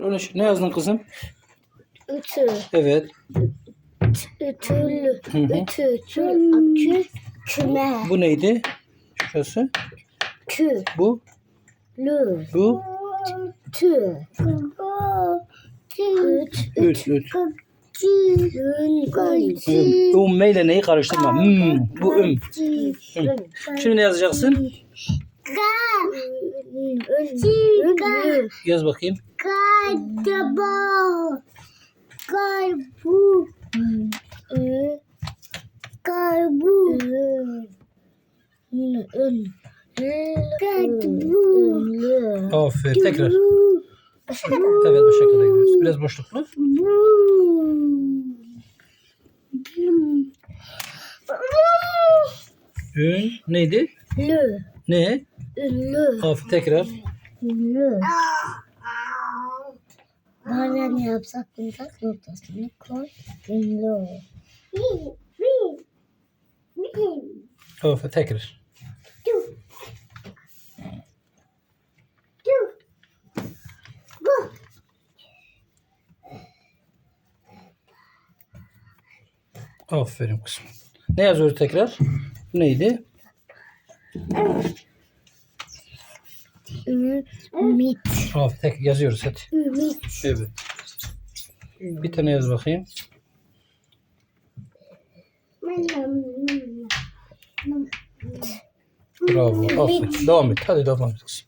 Roneş ne yazdın kızım? Ütü. Evet. Ütülü. Hı hı. Ütü. Tül. Küme. Bu neydi? Şurası. Kü. Bu. Lü. Bu. Tü. Üt. Üt. Üt. Üm. Ümme ile neyi karıştırma. Hmm. Bu üm. Üm. Şimdi ne yazacaksın? Yaz bakayım. Galiba. Ün. Ün. Galbu. Ünlü. Aferin. Tekrar. Evet bu şekilde gidiyoruz. Biraz boşluklu. Ün. Neydi? Lü. Ne? Ünlü. Aferin. Tekrar. Ünlü. Bana ne yapsak bulsak noktasını koy. Ünlü. Aferin. Tekrar. Aferin kızım. Ne yazıyoruz tekrar? Neydi? Ümit. Aferin. Tek yazıyoruz hadi. Ümit. Evet. Bir tane yaz bakayım. Bravo. Aferin. Devam et. Hadi devam et.